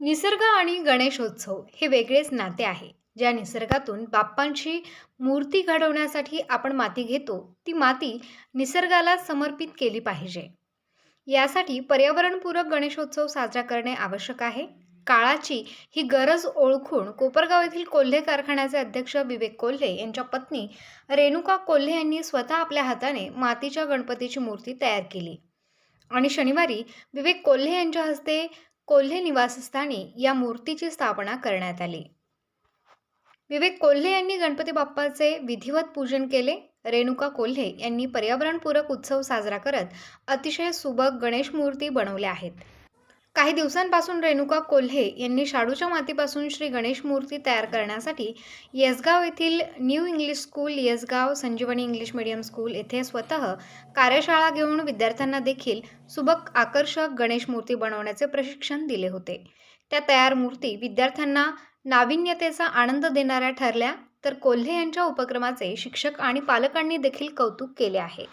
निसर्ग आणि गणेशोत्सव हे वेगळेच नाते आहे. ज्या निसर्गातून बाप्पांची मूर्ती घडवण्यासाठी आपण माती घेतो ती माती निसर्गाला समर्पित केली पाहिजे. यासाठी पर्यावरणपूरक गणेशोत्सव साजरा करणे आवश्यक आहे. काळाची ही गरज ओळखून कोपरगाव येथील कोल्हे कारखान्याचे अध्यक्ष विवेक कोल्हे यांच्या पत्नी रेणुका कोल्हे यांनी स्वतः आपल्या हाताने मातीच्या गणपतीची मूर्ती तयार केली. आणि शनिवारी विवेक कोल्हे यांच्या हस्ते कोल्हे निवासस्थानी या मूर्तीची स्थापना करण्यात आली. विवेक कोल्हे यांनी गणपती बाप्पाचे विधिवत पूजन केले. रेणुका कोल्हे यांनी पर्यावरणपूरक उत्सव साजरा करत अतिशय सुबक गणेश मूर्ती बनवल्या आहेत. काही दिवसांपासून रेणुका कोल्हे यांनी शाडूच्या मातीपासून श्री गणेश मूर्ती तयार करण्यासाठी येसगाव येथील new English school Yesgaon Sanjivani English medium school येथे स्वतः कार्यशाळा घेऊन विद्यार्थ्यांना देखील सुबक आकर्षक गणेश मूर्ती बनवण्याचे प्रशिक्षण दिले होते. त्या तयार मूर्ती विद्यार्थ्यांना नाविन्यतेचा आनंद देणाऱ्या ठरल्या तर कोल्हे यांच्या उपक्रमाचे शिक्षक आणि पालकांनी देखील कौतुक केले आहे.